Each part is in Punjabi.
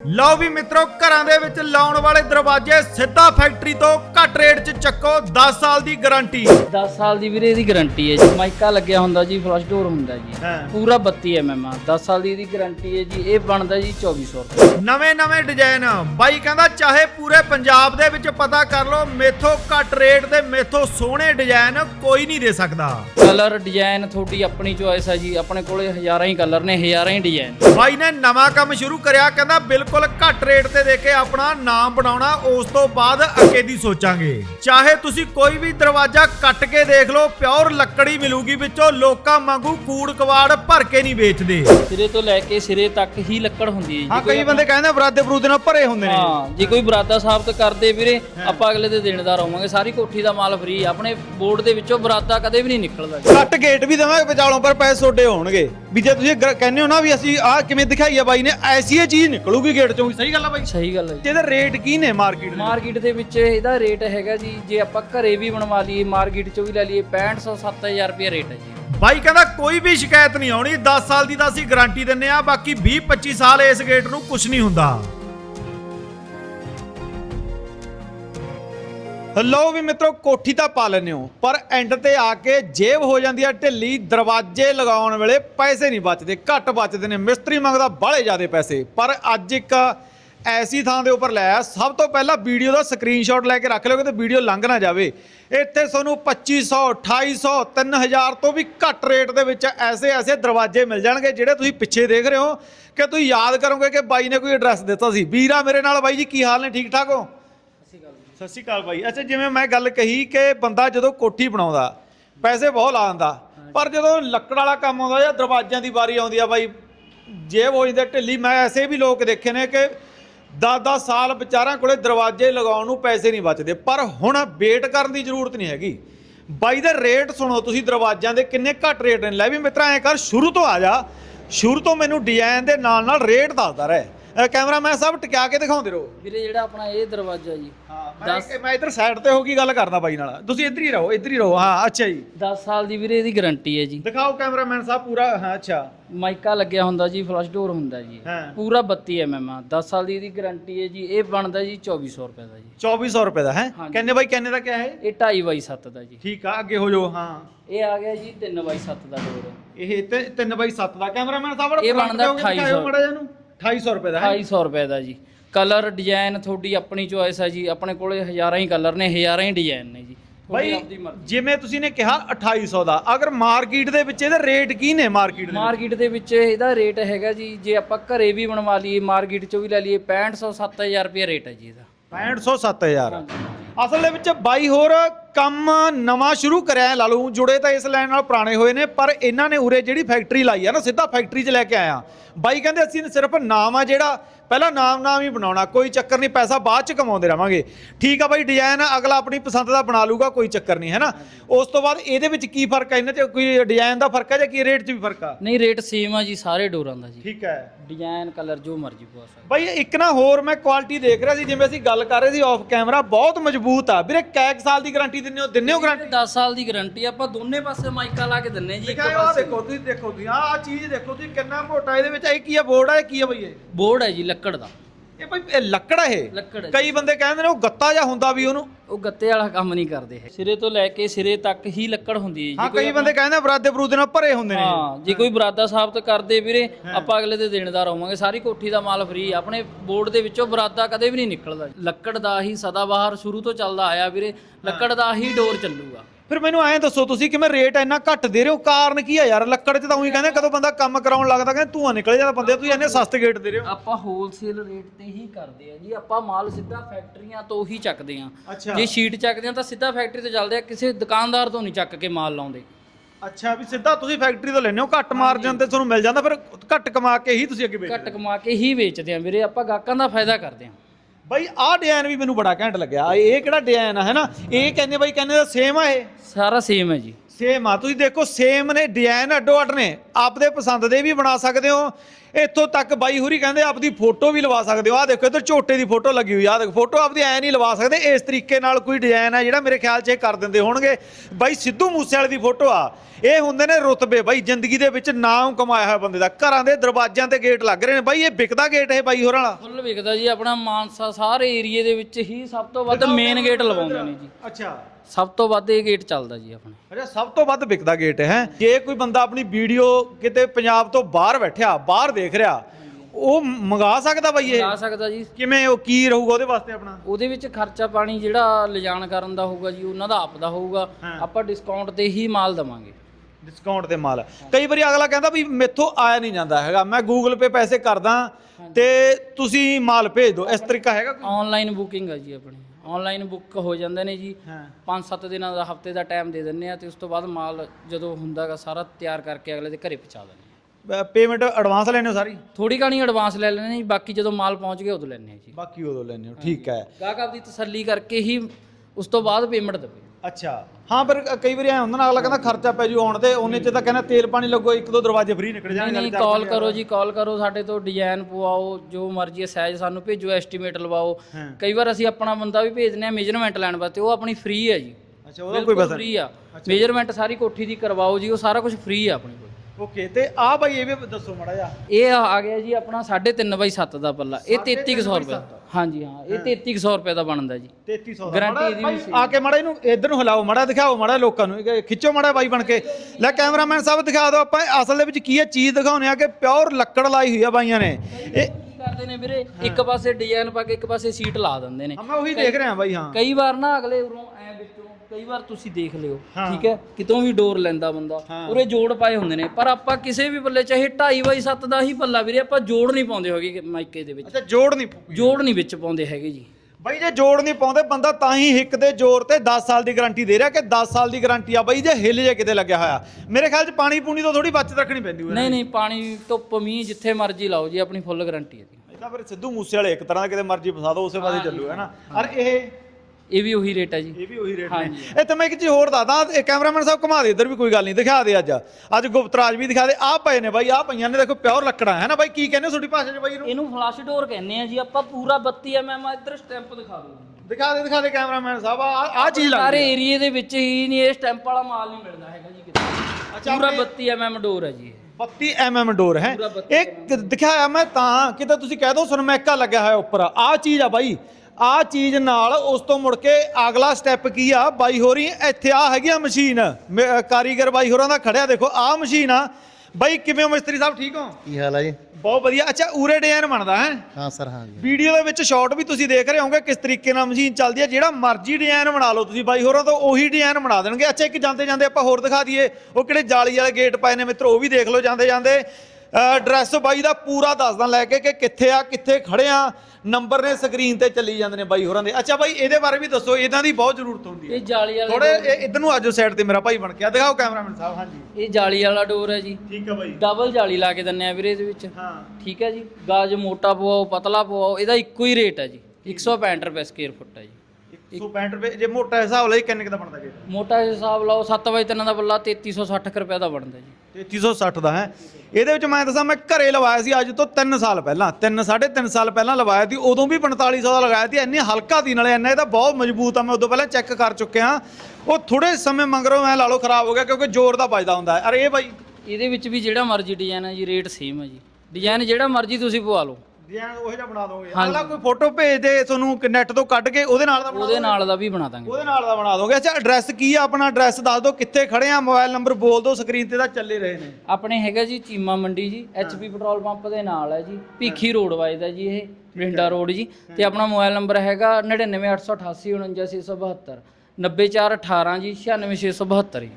ਲਓ ਵੀ ਮਿੱਤਰੋ ਘਰਾਂ ਦੇ ਵਿੱਚ ਲਾਉਣ ਵਾਲੇ ਦਰਵਾਜ਼ੇ ਸਿੱਧਾ ਫੈਕਟਰੀ ਤੋਂ ਘੱਟ ਰੇਟ 'ਚ ਚੱਕੋ 10 ਸਾਲ ਦੀ ਗਾਰੰਟੀ। 10 ਸਾਲ ਦੀ ਵੀਰੇ ਇਹਦੀ ਗਾਰੰਟੀ ਹੈ ਜੀ। ਮਾਈਕਾ ਲੱਗਿਆ ਹੁੰਦਾ ਜੀ ਫਲਸ਼ ਡੋਰ ਹੁੰਦਾ ਜੀ। ਹਾਂ। ਪੂਰਾ 32 ਐਮਐਮ ਆ। 10 ਸਾਲ ਦੀ ਇਹਦੀ ਗਾਰੰਟੀ ਹੈ ਜੀ। ਇਹ ਬਣਦਾ ਜੀ 2400 ਰੁਪਏ। ਨਵੇਂ ਨਵੇਂ ਡਿਜ਼ਾਈਨ। ਬਾਈ ਕਹਿੰਦਾ ਚਾਹੇ ਪੂਰੇ ਪੰਜਾਬ ਦੇ ਵਿੱਚ ਪਤਾ ਕਰ ਲਓ ਮੇਥੋਂ ਘੱਟ ਰੇਟ ਤੇ ਮੇਥੋਂ ਸੋਹਣੇ ਡਿਜ਼ਾਈਨ ਕੋਈ ਨਹੀਂ ਦੇ ਸਕਦਾ। ਕਲਰ ਡਿਜ਼ਾਈਨ ਤੁਹਾਡੀ ਆਪਣੀ ਚੋਇਸ ਹੈ ਜੀ। ਆਪਣੇ ਕੋਲੇ ਹਜ਼ਾਰਾਂ ਹੀ ਕਲਰ ਨੇ ਹਜ਼ਾਰਾਂ ਹੀ ਡਿਜ਼ਾਈਨ। ਬਾਈ ਨੇ ਨਵਾਂ ਕੰਮ ਸ਼ੁਰੂ ਕਰਿਆ ਕਹਿੰਦਾ ਬਿਲਕੁਲ ਘੱਟ ਰੇਟ ਤੇ ਦੇ ਕੇ ਆਪਣਾ ਨਾਮ ਬਣਾਉਣਾ ਉਸ ਤੋਂ ਬਾਅਦ ਅੱਗੇ ਦੀ ਸੋਚਾਂਗੇ ਚਾਹੇ ਤੁਸੀਂ ਕੋਈ ਵੀ ਦਰਵਾਜ਼ਾ ਕੱਟ ਕੇ ਦੇਖ ਲਓ ਪਿਓਰ ਲੱਕੜੀ ਮਿਲੂਗੀ ਵਿੱਚੋਂ ਲੋਕਾਂ ਵਾਂਗੂ ਕੂੜ ਕਵਾੜ ਭਰ ਕੇ ਨਹੀਂ ਵੇਚਦੇ। ਸਿਰੇ ਤੋਂ ਲੈ ਕੇ ਸਿਰੇ ਤੱਕ ਹੀ ਲੱਕੜ ਹੁੰਦੀ ਹੈ ਜੀ। ਹਾਂ ਕੋਈ ਬੰਦੇ ਕਹਿੰਦੇ ਬਰਾਦੇ ਬਰੂਦੇ ਨਾਲ ਭਰੇ ਹੁੰਦੇ ਨੇ। ਹਾਂ ਜੇ ਕੋਈ ਬਰਾਦਾ ਸਾਬਤ ਕਰਦੇ ਵੀਰੇ ਆਪਾਂ ਅਗਲੇ ਦੇ ਦੇਣਦਾਰ ਹੋਵਾਂਗੇ ਸਾਰੀ ਕੋਠੀ ਦਾ ਮਾਲ ਫ੍ਰੀ ਆਪਣੇ ਬੋਰਡ ਦੇ ਵਿੱਚੋਂ ਬਰਾਦਾ ਕਦੇ ਵੀ ਨਹੀਂ ਨਿਕਲਦਾ। ਕੱਟ ਗੇਟ ਵੀ ਦੇਵਾਂਗੇ ਵਿਚਾਲੋਂ ਪਰ ਪੈਸੇ ਤੁਹਾਡੇ ਹੋਣਗੇ। ਵੀ ਜੇ ਤੁਸੀਂ ਕਹਿੰਦੇ ਹੋ ਨਾ ਵੀ ਅਸੀਂ ਆਹ ਕਿਵੇਂ ਦਿਖਾਈ ਆ ਬਾਈ ਨੇ ਐਸੀ ਇਹ ਚੀਜ਼ ਨਿਕਲੂਗੀ ਗੇਟ ਚੋਂ। ਸਹੀ ਗੱਲ ਆ ਬਾਈ? ਸਹੀ ਗੱਲ ਹੈ ਜੀ। ਤੇ ਇਹਦਾ ਰੇਟ ਕੀ ਨੇ ਮਾਰਕੀਟ ਦੇ ਮਾਰਕੀਟ ਦੇ ਵਿੱਚ ਇਹਦਾ ਰੇਟ ਹੈਗਾ ਜੀ ਜੇ ਆਪਾਂ ਘਰੇ ਵੀ ਬਣਵਾ ਲਈਏ ਮਾਰਕੀਟ ਚੋਂ ਵੀ ਲੈ ਲਈਏ 6500 7000 ਰੁਪਏ ਰੇਟ ਹੈ ਜੀ। ਬਾਈ ਕਹਿੰਦਾ ਕੋਈ ਵੀ ਸ਼ਿਕਾਇਤ ਨਹੀਂ ਆਉਣੀ 10 ਸਾਲ ਦੀ ਤਾਂ ਅਸੀਂ ਗਾਰੰਟੀ ਦਿੰਨੇ ਆ ਬਾਕੀ 20 25 ਸਾਲ ਇਸ ਗੇਟ ਨੂੰ ਕੁਝ ਨਹੀਂ ਹੁੰਦਾ। ਲਓ ਵੀ ਮਿੱਤਰੋ ਕੋਠੀ ਤਾਂ ਪਾ ਲੈਂਦੇ ਹੋ ਪਰ ਐਂਡ ਤੇ ਆ ਕੇ ਜੇਬ ਹੋ ਜਾਂਦੀ ਆ ਢਿੱਲੀ ਦਰਵਾਜ਼ੇ ਲਗਾਉਣ ਵੇਲੇ ਪੈਸੇ ਨਹੀਂ ਬਚਦੇ ਘੱਟ ਬਚਦੇ ਨੇ ਮਿਸਤਰੀ ਮੰਗਦਾ ਬਾਹਲੇ ਜ਼ਿਆਦੇ ਪੈਸੇ। ਪਰ ਅੱਜ ਇੱਕ ਐਸੀ ਥਾਂ ਦੇ ਉੱਪਰ ਲੈ ਸਭ ਤੋਂ ਪਹਿਲਾਂ ਵੀਡੀਓ ਦਾ ਸਕਰੀਨਸ਼ਾਟ ਲੈ ਕੇ ਰੱਖ ਲਿਓ ਕਿਤੇ ਵੀਡੀਓ ਲੰਘ ਨਾ ਜਾਵੇ। ਇੱਥੇ ਤੁਹਾਨੂੰ 2500 2800 3000 ਤੋਂ ਵੀ ਘੱਟ ਰੇਟ ਦੇ ਵਿੱਚ ਐਸੇ ਐਸੇ ਦਰਵਾਜ਼ੇ ਮਿਲ ਜਾਣਗੇ ਜਿਹੜੇ ਤੁਸੀਂ ਪਿੱਛੇ ਦੇਖ ਰਹੇ ਹੋ ਕਿ ਤੁਸੀਂ ਯਾਦ ਕਰੋਗੇ ਕਿ ਬਾਈ ਨੇ ਕੋਈ ਐਡਰੈਸ ਦਿੱਤਾ ਸੀ। ਵੀਰਾ ਮੇਰੇ ਨਾਲ ਬਾਈ ਜੀ, ਕੀ ਹਾਲ ਨੇ? ਠੀਕ ਠਾਕ ਹੋ? ਸਤਿ ਸ਼੍ਰੀ ਅਕਾਲ ਬਾਈ। ਅੱਛਾ, ਜਿਵੇਂ ਮੈਂ ਗੱਲ ਕਹੀ ਕਿ ਬੰਦਾ ਜਦੋਂ ਕੋਠੀ ਬਣਾਉਂਦਾ, ਪੈਸੇ ਬਹੁਤ ਲਾ ਦਿੰਦਾ, ਪਰ ਜਦੋਂ ਲੱਕੜ ਵਾਲਾ ਕੰਮ ਆਉਂਦਾ ਜਾਂ ਦਰਵਾਜ਼ਿਆਂ ਦੀ ਵਾਰੀ ਆਉਂਦੀ ਆ ਬਾਈ ਜੇਬ ਹੋ ਜਾਂਦੇ ਢਿੱਲੀ। ਮੈਂ ਐਸੇ ਵੀ ਲੋਕ ਦੇਖੇ ਨੇ ਕਿ 10-10 ਸਾਲ ਵਿਚਾਰਾਂ ਕੋਲੇ ਦਰਵਾਜ਼ੇ ਲਗਾਉਣ ਨੂੰ ਪੈਸੇ ਨਹੀਂ ਬਚਦੇ। ਪਰ ਹੁਣ ਵੇਟ ਕਰਨ ਦੀ ਜ਼ਰੂਰਤ ਨਹੀਂ ਹੈਗੀ। ਬਾਈ ਦੇ ਰੇਟ ਸੁਣੋ ਤੁਸੀਂ, ਦਰਵਾਜ਼ਿਆਂ ਦੇ ਕਿੰਨੇ ਘੱਟ ਰੇਟ ਨੇ। ਲੈ ਵੀ ਮਿੱਤਰਾਂ, ਐ ਕਰ, ਸ਼ੁਰੂ ਤੋਂ ਆ ਜਾ। ਸ਼ੁਰੂ ਤੋਂ ਮੈਨੂੰ ਡਿਜ਼ਾਈਨ ਦੇ ਨਾਲ ਨਾਲ ਰੇਟ ਦੱਸਦਾ ਰਹਿ। ਕੈਮਰਾਮੈਨ ਸਾਹਿਬ ਟਿਕਾ ਕੇ ਦਿਖਾਉਂਦੇ ਰਹੋ। ਵੀਰੇ ਜਿਹੜਾ ਆਪਣਾ ਇਹ ਦਰਵਾਜ਼ਾ ਜੀ ਹਾਂ ਮੈਂ ਮੈਂ ਇੱਧਰ ਸਾਈਡ ਤੇ ਹੋ ਕੇ ਗੱਲ ਕਰਦਾ ਬਾਈ ਨਾਲ। ਤੁਸੀਂ ਇੱਧਰ ਹੀ ਰਹੋ ਇੱਧਰ ਹੀ ਰਹੋ। ਹਾਂ ਅੱਛਾ ਜੀ। 10 ਸਾਲ ਦੀ ਵੀਰੇ ਇਹਦੀ ਗਾਰੰਟੀ ਹੈ ਜੀ। ਦਿਖਾਓ ਕੈਮਰਾਮੈਨ ਸਾਹਿਬ ਪੂਰਾ। ਹਾਂ ਅੱਛਾ। ਮਾਈਕਾ ਲੱਗਿਆ ਹੁੰਦਾ ਜੀ ਫਲਸ਼ ਡੋਰ ਹੁੰਦਾ ਜੀ। ਹਾਂ। ਪੂਰਾ 32 ਐਮਐਮ ਆ 10 ਸਾਲ ਦੀ ਇਹਦੀ ਗਾਰੰਟੀ ਹੈ ਜੀ ਇਹ ਬਣਦਾ ਜੀ 2400 ਰੁਪਏ ਦਾ ਜੀ। 2400 ਰੁਪਏ ਦਾ ਹੈ? ਹਾਂਜੀ। ਕਹਿੰਦੇ ਬਾਈ ਕਹਿੰਨੇ ਦਾ ਕਿਆ ਹੈ? ਇਹ 2.5 ਬਾਈ 7 ਦਾ ਜੀ। ਠੀਕ ਆ ਅੱਗੇ ਹੋ ਜਾਓ ਹਾਂ। ਇਹ ਆ ਗਿਆ ਜੀ 3 ਬਾਈ 7 ਦਾ ਡੋਰ ਇਹ 3 ਬਾਈ 7 ਦਾ। ਕੈਮਰਾਮੈਨ ਸਾਹਿਬ ਇਹ ਬਣਦਾ 2800 ਮੜਾ ਜਾਨੂੰ 2800 ਰੁਪਏ ਦਾ ਹੈ। 250 ਰੁਪਏ ਦਾ ਜੀ। ਕਲਰ ਡਿਜ਼ਾਈਨ ਤੁਹਾਡੀ ਆਪਣੀ ਚੋਇਸ ਹੈ ਜੀ। ਆਪਣੇ ਕੋਲੇ ਹਜ਼ਾਰਾਂ ਹੀ ਕਲਰ ਨੇ ਹਜ਼ਾਰਾਂ ਹੀ ਡਿਜ਼ਾਈਨ ਨੇ ਜੀ। ਤੁਹਾਡੀ ਬਾਈ ਮਰਜ਼ੀ। ਜਿਵੇਂ ਤੁਸੀਂ ਨੇ ਕਿਹਾ 2800 ਦਾ ਅਗਰ ਮਾਰਕੀਟ ਦੇ ਵਿੱਚ ਇਹਦੇ ਰੇਟ ਕੀ ਨੇ ਮਾਰਕੀਟ ਦੇ ਮਾਰਕੀਟ ਦੇ ਵਿੱਚ ਇਹਦਾ ਰੇਟ ਹੈਗਾ ਜੀ ਜੇ ਆਪਾਂ ਘਰੇ ਵੀ ਬਣਵਾ ਲਈਏ ਮਾਰਕੀਟ ਚੋਂ ਵੀ ਲੈ ਲਈਏ 6500 7000 ਰੁਪਏ ਰੇਟ ਹੈ ਜੀ ਇਹਦਾ। 6500 7000 ਅਸਲ ਦੇ ਵਿੱਚ ਬਾਈ ਹੋਰ ਕੰਮ ਨਵਾਂ ਸ਼ੁਰੂ ਕਰਿਆ ਲਾ ਲਓ ਜੁੜੇ ਤਾਂ ਇਸ ਲਾਈਨ ਨਾਲ ਪੁਰਾਣੇ ਹੋਏ ਨੇ ਪਰ ਇਹਨਾਂ ਨੇ ਉਰੇ ਜਿਹੜੀ ਫੈਕਟਰੀ ਲਾਈ ਆ ਨਾ ਸਿੱਧਾ ਫੈਕਟਰੀ 'ਚ ਲੈ ਕੇ ਆਇਆ ਬਾਈ ਕਹਿੰਦੇ ਅਸੀਂ ਸਿਰਫ ਨਾਮ ਆ ਜਿਹੜਾ ਪਹਿਲਾਂ ਨਾਮ ਨਾਮ ਹੀ ਬਣਾਉਣਾ ਕੋਈ ਚੱਕਰ ਨਹੀਂ ਪੈਸਾ ਬਾਅਦ 'ਚ ਕਮਾਉਂਦੇ ਰਵਾਂਗੇ ਠੀਕ ਆ ਬਾਈ ਡਿਜ਼ਾਈਨ ਅਗਲਾ ਆਪਣੀ ਪਸੰਦ ਦਾ ਬਣਾ ਲੂਗਾ ਕੋਈ ਚੱਕਰ ਨਹੀਂ ਹੈ ਨਾ ਉਸ ਤੋਂ ਬਾਅਦ ਇਹਦੇ ਵਿੱਚ ਕੀ ਫ਼ਰਕ ਹੈ ਇਹਨਾਂ 'ਚ ਕੋਈ ਡਿਜ਼ਾਈਨ ਦਾ ਫ਼ਰਕ ਹੈ ਜਾਂ ਕੀ ਰੇਟ 'ਚ ਵੀ ਫ਼ਰਕ ਆ? ਨਹੀਂ ਰੇਟ ਸੇਮ ਆ ਜੀ ਸਾਰੇ ਡੋਰਾਂ ਦਾ ਜੀ। ਠੀਕ ਹੈ। ਡਿਜ਼ਾਈਨ ਕਲਰ ਜੋ ਮਰਜ਼ੀ ਪਵਾ ਸਕਦੇ। ਬਾਈ ਇੱਕ ਨਾ ਹੋਰ ਮੈਂ ਕੁਆਲਿਟੀ ਦੇਖ ਰਿਹਾ ਸੀ ਜਿਵੇਂ ਅਸੀਂ ਗੱਲ ਕਰ ਰਹੇ ਸੀ ਆਫ ਕੈਮਰਾ ਬਹੁਤ ਮਜ਼ਬੂਤ ਆ। ਵੀਰੇ ਕੈਕ ਸਾਲ ਦੀ ਗਾਰੰਟੀ ਦਿੰਦੇ ਹੋ? ਦਿੰਦੇ ਹੋ ਗਾਰੰਟੀ? 10 ਸਾਲ ਦੀ ਗਾਰੰਟੀ ਆਪਾਂ ਦੋਨੇ ਪਾਸੇ ਮਾਈਕਾ ਲਾ ਕੇ ਦਿੰਨੇ ਜੀ ਇੱਕ ਪਾਸੇ। ਦੇਖੋ ਤੁਸੀਂ ਦੇਖੋ ਤੁਸੀਂ ਆਹ ਚੀਜ਼ ਦੇਖੋ ਤੁਸੀਂ ਕਿੰਨਾ ਮੋਟਾ ਇਹਦੇ ਵਿੱਚ ਇਹ ਕੀ ਆ ਬੋਰਡ ਆ ਇਹ ਕੀ ਆ ਬਈ ਇਹ? ਬੋਰਡ ਹੈ ਜੀ ਲੱਕੜ ਦਾ। ਭਾਈ ਇਹ ਲੱਕੜ ਆ ਇਹ? ਲੱਕੜ ਹੈ ਕਈ ਬੰਦੇ ਕਹਿੰਦੇ ਨੇ ਉਹ ਗੱਤਾ ਜਾਂ ਹੁੰਦਾ ਵੀ ਉਹਨੂੰ। ਉਹ ਗੱਤੇ ਵਾਲਾ ਕੰਮ ਨਹੀਂ ਕਰਦੇ ਹੈ ਸਿਰੇ ਤੋਂ ਲੈ ਕੇ ਸਿਰੇ ਤੱਕ ਹੀ ਲੱਕੜ ਹੁੰਦੀ ਹੈ ਜੀ। ਹਾਂ ਕਈ ਬੰਦੇ ਕਹਿੰਦੇ ਬਰਾਦੇ ਬਰੂਦੇ ਨਾਲ ਭਰੇ ਹੁੰਦੇ ਨੇ। ਹਾਂ ਜੇ ਕੋਈ ਬਰਾਦਾ ਸਾਬਤ ਕਰਦੇ ਵੀਰੇ ਆਪਾਂ ਅਗਲੇ ਦੇ ਦੇਣਦਾਰ ਹੋਵਾਂਗੇ। ਸਾਰੀ ਕੋਠੀ ਦਾ ਮਾਲ ਫ੍ਰੀ ਆਪਣੇ ਬੋਰਡ ਦੇ ਵਿੱਚੋਂ ਬਰਾਦਾ ਕਦੇ ਵੀ ਨਹੀਂ ਨਿਕਲਦਾ। ਲੱਕੜ ਦਾ ਹੀ ਸਦਾ ਬਾਹਰ ਸ਼ੁਰੂ ਤੋਂ ਚੱਲਦਾ ਆਇਆ ਵੀਰੇ। ਲੱਕੜ ਦਾ ਹੀ ਡੋਰ ਚੱਲੂਗਾ। ਫਿਰ ਮੈਨੂੰ ਐਂ ਦੱਸੋ ਤੁਸੀਂ ਕਿਵੇਂ ਰੇਟ ਇੰਨਾ ਘੱਟ ਦੇ ਰਹੇ ਹੋ? ਕਾਰਨ ਕੀ ਆ ਯਾਰ? ਲੱਕੜ 'ਚ ਤਾਂ ਉਹੀ ਕਹਿੰਦੇ ਕਦੋਂ ਬੰਦਾ ਕੰਮ ਕਰਾਉਣ ਲੱਗਦਾ ਕਹਿੰਦੇ ਧੂਆਂ ਨਿਕਲ ਜਾਂਦਾ ਬੰਦੇ ਤੁਸੀਂ ਇੰਨੇ ਸਸਤੇ ਰੇਟ ਦੇ ਰਹੇ ਹੋ। ਆਪਾਂ ਹੋਲਸੇਲ ਰੇਟ ਤੇ ਹੀ ਕਰਦੇ ਆ ਜੀ। ਆਪਾਂ ਮਾਲ ਸਿੱਧਾ ਫੈਕਟਰੀਆਂ ਤੋਂ ਹੀ ਚੱਕਦੇ ਆ ਜੇ ਸ਼ੀਟ ਚੱਕਦੇ ਆ ਤਾਂ ਸਿੱਧਾ ਫੈਕਟਰੀ ਤੋਂ ਚੱਲਦੇ ਆ ਕਿਸੇ ਦੁਕਾਨਦਾਰ ਤੋਂ ਨਹੀਂ ਚੱਕ ਕੇ ਮਾਲ ਲਾਉਂਦੇ। ਅੱਛਾ ਵੀ ਸਿੱਧਾ ਤੁਸੀਂ ਫੈਕਟਰੀ ਤੋਂ ਲੈਂਦੇ ਹੋ ਘੱਟ ਮਾਰਜਨ ਤੇ ਤੁਹਾਨੂੰ ਮਿਲ ਜਾਂਦਾ ਫਿਰ ਘੱਟ ਕਮਾ ਕੇ ਹੀ ਤੁਸੀਂ ਅੱਗੇ ਵੇਚਦੇ ਘੱਟ ਕਮਾ ਕੇ ਹੀ ਵੇਚਦੇ ਆ ਵੀਰੇ। ਆਪਾਂ ਗਾਹਕਾਂ ਦਾ ਫਾਇਦਾ ਕਰਦੇ ਆ ਬਾਈ ਆਹ ਡਿਜ਼ਾਈਨ ਵੀ ਮੈਨੂੰ ਬੜਾ ਘੈਂਟ ਲੱਗਿਆ। ਇਹ ਕਿਹੜਾ ਡਿਜ਼ਾਈਨ ਆ ਹੈ ਨਾ ਇਹ ਕਹਿੰਦੇ ਬਾਈ ਕਹਿੰਦੇ ਦਾ ਸੇਮ ਆ ਇਹ। ਸਾਰਾ ਸੇਮ ਹੈ ਜੀ। ਸੇਮ ਆ। ਤੁਸੀਂ ਦੇਖੋ ਸੇਮ ਨੇ ਡਿਜ਼ਾਈਨ ਅੱਡੋ ਅੱਡ ਨੇ। ਆਪਦੇ ਪਸੰਦ ਦੇ ਵੀ ਬਣਾ ਸਕਦੇ ਹੋ। ਇੱਥੋਂ ਤੱਕ ਬਾਈ ਹੋਰੀ ਕਹਿੰਦੇ ਆਪਦੀ ਫੋਟੋ ਵੀ ਲਵਾ ਸਕਦੇ ਹੋ। ਆਹ ਦੇਖੋ ਇੱਧਰ ਝੋਟੇ ਦੀ ਫੋਟੋ ਲੱਗੀ ਹੋਈ ਆ। ਦੇਖੋ ਫੋਟੋ ਆਪਦੀ ਐ ਨਹੀਂ ਲਵਾ ਸਕਦੇ ਇਸ ਤਰੀਕੇ ਨਾਲ ਕੋਈ ਡਿਜ਼ਾਈਨ ਹੈ ਜਿਹੜਾ ਮੇਰੇ ਖਿਆਲ 'ਚ ਇਹ ਕਰ ਦਿੰਦੇ ਹੋਣਗੇ। ਬਾਈ ਸਿੱਧੂ ਮੂਸੇਵਾਲੇ ਦੀ ਫੋਟੋ ਆ। ਇਹ ਹੁੰਦੇ ਨੇ ਰੁਤਬੇ। ਬਾਈ ਜ਼ਿੰਦਗੀ ਦੇ ਵਿੱਚ ਨਾਮ ਕਮਾਇਆ ਹੋਇਆ ਬੰਦੇ ਦਾ। ਘਰਾਂ ਦੇ ਦਰਵਾਜ਼ਿਆਂ ਤੇ ਗੇਟ ਲੱਗ ਰਹੇ ਨੇ। ਬਾਈ ਇਹ ਵਿਕਦਾ ਗੇਟ ਇਹ ਬਾਈ ਹੋਰਾਂ ਵਾਲਾ? ਫੁੱਲ ਵਿਕਦਾ ਜੀ ਆਪਣਾ ਮਾਨਸਾ ਸਾਰੇ ਏਰੀਏ ਦੇ ਵਿੱਚ ਹੀ ਸਭ ਤੋਂ ਵੱਧ ਮੇਨ ਗੇਟ ਲਵਾਉਂਦੇ ਨੇ ਜੀ। ਅੱਛਾ। ਸਭ ਤੋਂ ਵੱਧ ਇਹ ਗੇਟ ਚੱਲਦਾ ਜੀ ਆਪਣੇ। ਅੱਛਾ ਸਭ ਤੋਂ ਵੱਧ ਵਿਕਦਾ ਗੇਟ ਹੈ। ਜੇ ਕੋਈ ਬੰਦਾ ਆਪਣੀ ਵੀਡੀਓ ਕਿਤੇ ਪੰਜਾਬ ਤੋਂ ਬਾਹਰ ਬੈਠਿਆ ਬਾਹਰ ਦੇਖ ਰਿਹਾ ਉਹ ਮੰਗਾ ਸਕਦਾ ਬਾਈ ਇਹ? ਆ ਸਕਦਾ ਜੀ। ਕਿਵੇਂ ਉਹ ਕੀ ਰਹੂਗਾ ਉਹਦੇ ਵਾਸਤੇ ਆਪਣਾ? ਉਹਦੇ ਵਿੱਚ ਖਰਚਾ ਪਾਣੀ ਜਿਹੜਾ ਲਿਜਾਣ ਕਰਨ ਦਾ ਹੋਊਗਾ ਜੀ ਉਹਨਾਂ ਦਾ ਆਪ ਦਾ ਹੋਊਗਾ ਆਪਾਂ ਡਿਸਕਾਊਂਟ ਤੇ ਹੀ ਮਾਲ ਦਵਾਂਗੇ। ਡਿਸਕਾਊਂਟ ਤੇ ਮਾਲ। ਕਈ ਵਾਰੀ ਅਗਲਾ ਕਹਿੰਦਾ ਵੀ ਮੇਥੋਂ ਆਇਆ ਨਹੀਂ ਜਾਂਦਾ ਹੈਗਾ। ਮੈਂ ਗੂਗਲ ਪੇ ਪੈਸੇ ਕਰਦਾ ਤੇ ਤੁਸੀਂ ਮਾਲ ਭੇਜ ਦਿਓ। ਇਸ ਤਰੀਕਾ ਹੈਗਾ ਕੋਈ? ਆਨਲਾਈਨ ਬੁਕਿੰਗ ਹੈ ਜੀ ਆਪਣੀ। ਆਨਲਾਈਨ ਬੁੱਕ ਹੋ ਜਾਂਦੇ ਨੇ ਜੀ। ਹਾਂ। 5-7 ਦਿਨਾਂ ਦਾ ਹਫ਼ਤੇ ਦਾ ਟਾਈਮ ਦੇ ਦਿੰਨੇ ਆ ਤੇ ਉਸ ਤੋਂ ਬਾਅਦ ਮਾਲ ਜਦੋਂ ਹੁੰਦਾਗਾ ਸਾਰਾ ਤਿਆਰ ਕਰਕੇ ਅਗਲੇ ਦੇ ਘਰੇ ਪਹੁੰਚਾ ਦਿੰਦੇ ਆ। ਪੇਮੈਂਟ ਐਡਵਾਂਸ ਲੈਣੇ ਹੋ ਸਾਰੀ? ਥੋੜੀ ਘਣੀ ਐਡਵਾਂਸ ਲੈ ਲੈਣੇ ਜੀ ਬਾਕੀ ਜਦੋਂ ਮਾਲ ਪਹੁੰਚ ਗਿਆ ਉਦੋਂ ਲੈਣੇ ਆ ਜੀ। ਬਾਕੀ ਉਦੋਂ ਲੈਣੇ ਹੋ ਠੀਕ ਹੈ। ਗਾਹਕ ਆਪਦੀ ਤਸੱਲੀ ਕਰਕੇ ਹੀ ਉਸ ਤੋਂ ਬਾਅਦ ਪੇਮੈਂਟ ਦੇਵੇ। ਅੱਛਾ। ਹਾਂ ਪਰ ਕਈ ਵਾਰੀ ਐ ਹੁੰਦਾ ਨਾ ਅਗਲਾ ਕਹਿੰਦਾ ਖਰਚਾ ਪੈ ਜੂ ਆਉਣ ਤੇ ਉਹਨੇ ਚ ਤਾਂ ਕਹਿੰਦਾ ਤੇਲ ਪਾਣੀ ਲੱਗੋ ਇੱਕ ਦੋ ਦਰਵਾਜ਼ੇ ਫ੍ਰੀ ਨਿਕਲ ਨਹੀਂ ਜਾਣਗੇ ਨਹੀਂ ਕਾਲ ਕਰੋ ਜੀ ਕਾਲ ਕਰੋ ਸਾਡੇ ਤੋਂ ਡਿਜ਼ਾਈਨ ਪਵਾਓ ਜੋ ਮਰਜ਼ੀ ਹੈ ਸਾਈਜ਼ ਸਾਨੂੰ ਭੇਜੋ ਐਸਟੀਮੇਟ ਲਵਾਓ। ਹਾਂ। ਕਈ ਵਾਰ ਅਸੀਂ ਆਪਣਾ ਬੰਦਾ ਵੀ ਭੇਜਦੇ ਆ ਮੇਜਰਮੈਂਟ ਲੈਣ ਵਾਸਤੇ ਉਹ ਆਪਣੀ ਫ੍ਰੀ ਹੈ ਜੀ। ਅੱਛਾ ਉਹਦਾ ਕੋਈ ਪੈਸਾ ਫ੍ਰੀ ਆ। ਮੇਜਰਮੈਂਟ ਸਾਰੀ ਕੋਠੀ ਦੀ ਕਰਵਾਓ ਜੀ ਉਹ ਸਾਰਾ ਕੁਝ ਫ੍ਰੀ ਆ ਆਪਣੇ ਕੋਲ। ਓਕੇ ਤੇ ਆ ਬਾਈ ਇਹ ਵੀ ਦੱਸੋ ਮੜਾ ਜਾ ਇਹ ਆ ਗਿਆ ਜੀ ਆਪਣਾ 3.5 ਬਾਈ 7 ਦਾ ਪੱਲਾ। ਇਹ 3300 ਰੁਪਏ ਹਾਂਜੀ ਹਾਂ ਇਹ 3300 ਰੁਪਏ ਦਾ ਬਣਦਾ ਜੀ। 3300 Guarantee ਇਹਦੀ ਵੀ ਆ ਕੇ ਮੜਾ ਇਹਨੂੰ ਇਧਰ ਨੂੰ ਹਿਲਾਓ ਮੜਾ ਦਿਖਾਓ ਮੜਾ ਲੋਕਾਂ ਨੂੰ। ਖਿੱਚੋ ਮੜਾ ਬਾਈ ਬਣ ਕੇ। ਲੈ ਕੈਮਰਾਮੈਨ ਸਾਹਿਬ ਦਿਖਾ ਦਿਓ ਆਪਾਂ ਅਸਲ ਦੇ ਵਿੱਚ ਕੀ ਹੈ ਚੀਜ਼ ਦਿਖਾਉਣੇ ਆ ਕਿ ਪਿਓਰ ਲੱਕੜ ਲਾਈ ਹੋਈ ਆ ਬਾਈਆਂ ਨੇ। ਇਹ ਕਰਦੇ ਨੇ ਵੀਰੇ? ਇੱਕ ਪਾਸੇ ਡਿਜ਼ਾਈਨ ਪਾ ਕੇ ਇੱਕ ਪਾਸੇ ਸੀਟ ਲਾ ਦਿੰਦੇ ਨੇ। ਹਾਂ, ਮੈਂ ਉਹੀ ਦੇਖ ਰਿਹਾ ਬਾਈ ਹਾਂ। ਕਈ ਵਾਰ ਨਾ ਅਗਲੇ ਉਰੋਂ ਐ ਵਿੱਚੋਂ ਕਈ ਵਾਰ ਤੁਸੀਂ ਦੇਖ ਲਿਓ ਠੀਕ ਹੈ? ਕਿਤੋਂ ਵੀ ਡੋਰ ਲੈਂਦਾ ਬੰਦਾ ਉਰੇ ਜੋੜ ਪਾਏ ਹੁੰਦੇ ਨੇ ਪਰ ਆਪਾਂ ਕਿਸੇ ਵੀ ਬੱਲੇ ਚਾਹੇ 2.5 ਬਾਈ 7 ਦਾ ਹੀ ਪੱਲਾ ਵੀਰੇ ਆਪਾਂ ਜੋੜ ਨਹੀਂ ਪਾਉਂਦੇ ਹੋਗੇ ਮਾਈਕੇ ਦੇ ਵਿੱਚ। ਅੱਛਾ ਜੋੜ ਨਹੀਂ। ਜੋੜ ਨਹੀਂ ਵਿੱਚ ਪਾਉਂਦੇ ਹੈਗੇ ਜੀ। ਬਾਈ ਜੇ ਜੋੜ ਨਹੀਂ ਪਾਉਂਦੇ ਬੰਦਾ ਤਾਂ ਹੀ ਹਿੱਕ ਦੇ ਜ਼ੋਰ ਤੇ 10 ਸਾਲ ਦੀ ਗਾਰੰਟੀ ਦੇ ਰਿਹਾ ਕਿ 10 ਸਾਲ ਦੀ ਗਾਰੰਟੀ ਆ ਬਾਈ ਜੇ ਹਿੱਲ ਜੇ ਕਿਤੇ ਲੱਗਿਆ ਹੋਇਆ। ਮੇਰੇ ਖਿਆਲ 'ਚ ਪਾਣੀ ਪੂਣੀ ਤੋਂ ਥੋੜੀ ਬਚਤ ਰੱਖਣੀ ਪੈਂਦੀ ਹੋਵੇ ਨਹੀਂ ਨਹੀਂ ਪਾਣੀ ਧੁੱਪ ਮੀਂਹ ਜਿੱਥੇ ਮਰਜ਼ੀ ਲਾਓ ਜੀ ਆਪਣੀ ਫੁੱਲ ਗਾਰੰਟੀ ਹੈ ਜੀ। ਇਹ ਤਾਂ ਫਿਰ ਸਿੱਧੂ ਮੂਸੇ ਵਾਲੇ ਇੱਕ ਤਰ੍ਹਾਂ ਦਾ ਕਿਤੇ ਮਰਜ਼ੀ ਫਸਾ ਦੋ ਉਸੇ ਪਾਸੇ ਚੱਲੂ ਹੈ ਨਾ? ਔਰ ਇਹ ਇਹ ਵੀ ਉਹੀ ਰੇਟ ਹੈ ਜੀ। ਇਹ ਵੀ ਉਹੀ ਰੇਟ ਨੇ। ਇਹ ਤਾਂ ਮੈਂ ਇੱਕ ਚੀਜ਼ ਹੋਰ ਦੱਸਦਾ ਇਹ ਕੈਮਰਾਮੈਨ ਸਾਹਿਬ ਘੁਮਾ ਦੇ ਇੱਧਰ ਵੀ ਕੋਈ ਗੱਲ ਨਹੀਂ ਦਿਖਾ ਦੇ ਅੱਜ। ਅੱਜ ਗੁਪਤਰਾਜ ਵੀ ਦਿਖਾ ਦੇ ਆ ਪਏ ਨੇ ਬਾਈ ਆ ਪਈਆਂ ਨੇ ਦੇਖੋ ਪਿਓਰ ਲੱਕੜਾਂ ਹੈ ਨਾ ਬਾਈ? ਕੀ ਕਹਿੰਦੇ ਹੋ ਤੁਹਾਡੀ ਭਾਸ਼ਾ 'ਚ ਬਾਈ ਇਹਨੂੰ? ਇਹਨੂੰ ਫਲੱਸ਼ ਡੋਰ ਕਹਿੰਦੇ ਆ ਜੀ ਆਪਾਂ ਪੂਰਾ 32 ਐਮਐਮ ਇੱਧਰ ਸਟੈਂਪ ਦਿਖਾ ਦਿਓ ਦਿਖਾ ਦੇ ਦਿਖਾ ਦੇ ਕੈਮਰਾਮੈਨ ਸਾਹਿਬ ਆ ਆ ਚੀਜ਼ ਲੱਗ ਸਾਰੇ ਏਰੀਏ ਦੇ ਵਿੱਚ ਹੀ ਨਹੀਂ ਇਹ ਸਟੈਂਪ ਵਾਲਾ ਮਾਲ ਨਹੀਂ ਮਿਲਦਾ ਹੈਗਾ ਜੀ ਕਿਤੇ। ਅੱਛਾ, ਪੂਰਾ 32 ਐਮਐਮ ਡੋਰ ਹੈ ਜੀ ਇਹ। 32 ਐਮਐਮ ਡੋਰ ਹੈ। ਇਹ ਦਿਖਾਇਆ ਮੈਂ ਤਾਂ ਕਿਤੇ ਤੁਸੀਂ ਕਹਿ ਦੋ ਸਨਮੈਕਾ ਲੱਗਿਆ ਹੋਇਆ ਉੱਪਰ। ਆ ਚੀਜ਼ ਆ ਬਾਈ ਆ ਚੀਜ਼ ਨਾਲ ਉਸ ਤੋਂ ਮੁੜ ਕੇ ਅਗਲਾ ਸਟੈਪ ਕੀ ਆ? ਬਾਈ ਹੋਰੀ ਇੱਥੇ ਆ ਹੈਗੀ ਆ ਮਸ਼ੀਨ। ਮ- ਕਾਰੀਗਰ ਬਾਈ ਹੋਰਾਂ ਦਾ ਖੜਿਆ ਦੇਖੋ ਆ ਮਸ਼ੀਨ ਆ। ਬਾਈ ਕਿਵੇਂ ਹੋ ਮਿਸਤਰੀ ਸਾਹਿਬ ਠੀਕ ਹੋ? ਕੀ ਹਾਲ ਹੈ ਜੀ? ਬਹੁਤ ਵਧੀਆ। ਅੱਛਾ ਉਰੇ ਡਿਜ਼ਾਈਨ ਬਣਦਾ ਹੈ? ਹਾਂ ਸਰ ਹਾਂ ਜੀ। ਵੀਡੀਓ ਦੇ ਵਿੱਚ ਸ਼ਾਟ ਵੀ ਤੁਸੀਂ ਦੇਖ ਰਹੇ ਹੋਵੋਗੇ ਕਿਸ ਤਰੀਕੇ ਨਾਲ ਮਸ਼ੀਨ ਚੱਲਦੀ ਹੈ ਜਿਹੜਾ ਮਰਜ਼ੀ ਡਿਜ਼ਾਈਨ ਬਣਾ ਲਓ ਤੁਸੀਂ ਬਾਈ ਹੋਰਾਂ ਤੋਂ ਉਹੀ ਡਿਜ਼ਾਈਨ ਬਣਾ ਦੇਣਗੇ। ਅੱਛਾ ਇੱਕ ਜਾਂਦੇ ਜਾਂਦੇ ਆਪਾਂ ਹੋਰ ਦਿਖਾ ਦਈਏ। ਉਹ ਕਿਹੜੇ ਜਾਲੀ ਵਾਲੇ ਗੇਟ ਪਾਏ ਨੇ ਮਿੱਤਰੋ ਉਹ ਵੀ ਦੇਖ ਲਓ ਜਾਂਦੇ ਜਾਂਦੇ ਐਡਰੈਸ ਬਾਈ ਦਾ ਪੂਰਾ ਦੱਸਦਾ ਲੈ ਕੇ ਕਿ ਕਿੱਥੇ ਆ ਕਿੱਥੇ ਖੜੇ ਆ। ਨੰਬਰ ਨੇ ਸਕਰੀਨ ਤੇ ਚੱਲੀ ਜਾਂਦੇ ਨੇ ਬਾਈ ਹੋਰਾਂ ਦੇ। ਅੱਛਾ ਬਾਈ ਇਹਦੇ ਬਾਰੇ ਵੀ ਦੱਸੋ ਇਹਨਾਂ ਦੀ ਬਹੁਤ ਜ਼ਰੂਰਤ ਹੁੰਦੀ ਹੈ। ਇਹ ਜਾਲੀ ਵਾਲਾ ਥੋੜੇ ਇਧਰ ਨੂੰ ਆਜੋ ਸਾਈਡ ਤੇ ਮੇਰਾ ਭਾਈ ਬਣ ਕੇ। ਆ ਦਿਖਾਓ ਕੈਮਰਾਮੈਨ ਸਾਹਿਬ ਹਾਂਜੀ। ਇਹ ਜਾਲੀ ਵਾਲਾ ਡੋਰ ਹੈ ਜੀ। ਠੀਕ ਹੈ ਬਾਈ। ਡਬਲ ਜਾਲੀ ਲਾ ਕੇ ਦਿੰਨੇ ਆ ਵੀਰੇ ਇਹਦੇ ਵਿੱਚ। ਹਾਂ। ਠੀਕ ਹੈ ਜੀ। ਗਾਜ ਮੋਟਾ ਪਵਾਓ ਪਤਲਾ ਪਵਾਓ ਇਹਦਾ ਇੱਕੋ ਹੀ ਰੇਟ ਹੈ ਜੀ। 165 ਰੁਪਏ ਸਕੁਅਰ ਫੁੱਟ ਹੈ ਜੀ। 165 ਰੁਪਏ ਜੇ ਮੋਟਾ ਹਿਸਾਬ ਲਈ ਕਿੰਨੇ ਕੁ ਦਾ ਬਣਦਾ ਗੇਟ ਮੋਟਾ ਹਿਸਾਬ ਲਾਓ 7 ਵਜੇ ਤਿੰਨ ਦਾ ਬੱਲਾ 3360 ਕੁ ਰੁਪਏ ਦਾ ਬਣਦਾ ਜੀ। 3360 ਦਾ ਹੈ। ਇਹਦੇ ਵਿੱਚ ਮੈਂ ਦੱਸਾਂ, ਮੈਂ ਘਰੇ ਲਵਾਇਆ ਸੀ ਅੱਜ ਤੋਂ 3 ਸਾਲ ਪਹਿਲਾਂ 3 3.5 ਸਾਲ ਪਹਿਲਾਂ ਲਵਾਇਆ ਸੀ। ਉਦੋਂ ਵੀ 4500 ਦਾ ਲਗਾਇਆ ਸੀ, ਇੰਨੀ ਹਲਕਾ ਦੀ ਨਾਲੇ, ਇੰਨਾ ਇਹਦਾ ਬਹੁਤ ਮਜ਼ਬੂਤ ਆ, ਮੈਂ ਉਦੋਂ ਪਹਿਲਾਂ ਚੈੱਕ ਕਰ ਚੁੱਕਿਆ। ਉਹ ਥੋੜੇ ਸਮੇਂ ਮੰਗਰੋਂ ਮੈਂ ਲਾ ਲਓ ਖਰਾਬ ਹੋ ਗਿਆ, ਕਿਉਂਕਿ ਜ਼ੋਰ ਦਾ ਵੱਜਦਾ ਹੁੰਦਾ ਅਰੇ ਇਹ ਬਾਈ ਇਹਦੇ ਵਿੱਚ ਵੀ ਜਿਹੜਾ ਮਰਜ਼ੀ ਡਿਜ਼ਾਈਨ ਹੈ ਜੀ ਰੇਟ ਸੇਮ ਹੈ ਜੀ। ਡਿਜ਼ਾਈਨ ਜਿਹੜਾ ਮਰਜ਼ੀ ਤੁਸੀਂ ਪਵਾ ਲਓ। ਡਿਜ਼ਾਈਨ ਉਹੋ ਜਿਹਾ ਬਣਾ ਦੋਗੇ। ਅਗਲਾ ਕੋਈ ਫੋਟੋ ਭੇਜ ਦੇ ਤੁਹਾਨੂੰ ਨੈਟ ਤੋਂ ਕੱਢ ਕੇ ਉਹਦੇ ਨਾਲ ਦਾ ਬਣਾ ਉਹਦੇ ਨਾਲ ਦਾ ਵੀ ਬਣਾ ਦਾਂਗੇ। ਉਹਦੇ ਨਾਲ ਦਾ ਬਣਾ ਦੋਗੇ। ਅੱਛਾ ਐਡਰੈਸ ਕੀ ਆ? ਆਪਣਾ ਐਡਰੈਸ ਦੱਸ ਦਿਓ ਕਿੱਥੇ ਖੜੇ ਆ? ਮੋਬਾਈਲ ਨੰਬਰ ਬੋਲ ਦਿਓ ਸਕਰੀਨ ਤੇ ਤਾਂ ਚੱਲੇ ਰਹੇ ਨੇ। ਆਪਣੇ ਹੈਗਾ ਜੀ ਚੀਮਾ ਮੰਡੀ ਜੀ ਐਚਪੀ ਪੈਟਰੋਲ ਪੰਪ ਦੇ ਨਾਲ ਹੈ ਜੀ ਭੀਖੀ ਰੋਡ ਵੱਜਦਾ ਜੀ ਇਹ ਬਰਿੰਡਾ ਰੋਡ ਜੀ। ਤੇ ਆਪਣਾ ਮੋਬਾਈਲ ਨੰਬਰ ਹੈਗਾ 9988849672 90418 ਜੀ 96672 ਜੀ।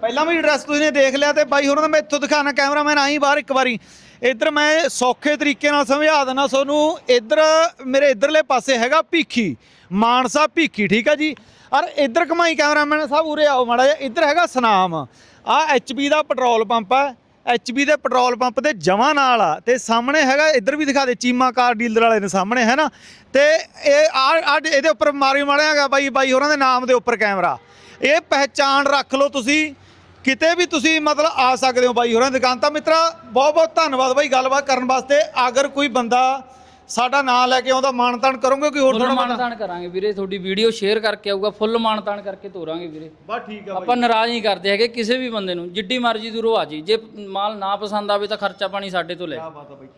ਪਹਿਲਾਂ ਵੀ ਐਡਰੈਸ ਤੁਸੀਂ ਨੇ ਦੇਖ ਲਿਆ ਤੇ ਬਾਈ ਹੋਰਾਂ ਦਾ ਮੈਂ ਇੱਥੋਂ ਦਿਖਾਣਾ ਕੈਮਰਾਮੈਨ ਆਈ ਬਾਹਰ ਇੱਕ ਵਾਰੀ। ਇੱਧਰ ਮੈਂ ਸੌਖੇ ਤਰੀਕੇ ਨਾਲ ਸਮਝਾ ਦਿੰਦਾ ਤੁਹਾਨੂੰ, ਇੱਧਰ ਮੇਰੇ ਇੱਧਰਲੇ ਪਾਸੇ ਹੈਗਾ ਭੀਖੀ, ਮਾਨਸਾ ਭੀਖੀ, ਠੀਕ ਆ ਜੀ? ਔਰ ਇੱਧਰ ਕਮਾਈ ਕੈਮਰਾਮੈਨ ਸਾਹਿਬ, ਉਰੇ ਆਓ ਮਾੜਾ ਜਿਹਾ, ਇੱਧਰ ਹੈਗਾ ਸਨਾਮ। ਆ ਐਚਪੀ ਦਾ ਪੈਟਰੋਲ ਪੰਪ ਹੈ ਐਚਪੀ ਦੇ ਪੈਟਰੋਲ ਪੰਪ ਦੇ ਜਮਾਂ ਨਾਲ ਆ ਤੇ ਸਾਹਮਣੇ ਹੈਗਾ, ਇੱਧਰ ਵੀ ਦਿਖਾ ਦੇ, ਚੀਮਾ ਕਾਰ ਡੀਲਰ ਵਾਲੇ ਨੇ ਸਾਹਮਣੇ, ਹੈ ਨਾ? ਤੇ ਇਹ ਆ ਆ ਇਹਦੇ ਉੱਪਰ ਮਾਰੀ ਮਾੜਿਆ ਹੈਗਾ ਬਾਈ ਬਾਈ ਹੋਰਾਂ ਦੇ ਨਾਮ ਦੇ ਉੱਪਰ ਕੈਮਰਾ। ਇਹ ਪਹਿਚਾਣ ਰੱਖ ਲਓ ਤੁਸੀਂ, ਕਿਤੇ ਵੀ ਤੁਸੀਂ ਮਤਲਬ ਆ ਸਕਦੇ ਹੋ ਬਾਈ ਹੋਰਾਂ ਦੀ ਦੁਕਾਨ। ਤਾਂ ਮਿੱਤਰਾ ਬਹੁਤ ਬਹੁਤ ਧੰਨਵਾਦ ਬਾਈ, ਗੱਲਬਾਤ ਕਰਨ ਵਾਸਤੇ। ਅਗਰ ਕੋਈ ਬੰਦਾ ਸਾਡਾ ਨਾਮ ਲੈ ਕੇ ਆਉਂਦਾ ਮਾਨਤਾਨ ਕਰੋਗੇ ਕੋਈ ਹੋਰ ਫੁੱਲ ਥੋੜਾ ਮਾਨਤਾਨ ਕਰਾਂਗੇ ਵੀਰੇ ਤੁਹਾਡੀ ਵੀਡੀਓ ਸ਼ੇਅਰ ਕਰਕੇ ਆਊਗਾ ਫੁੱਲ ਮਾਨਤਾਨ ਕਰਕੇ ਤੋਰਾਂਗੇ ਵੀਰੇ। ਬਸ ਠੀਕ ਆ ਆਪਾਂ ਨਾਰਾਜ਼ ਨਹੀਂ ਕਰਦੇ ਹੈਗੇ ਕਿਸੇ ਵੀ ਬੰਦੇ ਨੂੰ ਜਿੱਡੀ ਮਰਜ਼ੀ ਦੂਰੋਂ ਆ ਜੀ ਜੇ ਮਾਲ ਨਾ ਪਸੰਦ ਆਵੇ ਤਾਂ ਖਰਚਾ ਪਾਣੀ ਸਾਡੇ ਤੋਂ ਲੈ ਬਾਤ ਆ ਬਾਈ।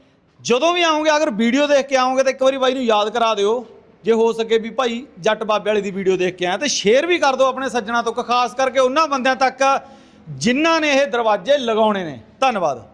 ਜਦੋਂ ਵੀ ਆਓਗੇ ਅਗਰ ਵੀਡੀਓ ਦੇਖ ਕੇ ਆਓਗੇ ਤਾਂ ਇੱਕ ਵਾਰੀ ਬਾਈ ਨੂੰ ਯਾਦ ਕਰਾ ਦਿਓ। ਜੇ ਹੋ ਸਕੇ ਵੀ ਭਾਈ ਜੱਟ ਬਾਬੇ ਵਾਲੀ ਦੀ ਵੀਡੀਓ ਦੇਖ ਕੇ ਆਇਆ ਤੇ ਸ਼ੇਅਰ ਵੀ ਕਰ ਦਿਓ ਆਪਣੇ ਸੱਜਣਾ ਤੋਂ ਖਾਸ ਕਰਕੇ ਉਹਨਾਂ ਬੰਦਿਆਂ ਤੱਕ ਜਿਨ੍ਹਾਂ ਨੇ ਇਹ ਦਰਵਾਜ਼ੇ ਲਗਾਉਣੇ ਨੇ। ਧੰਨਵਾਦ।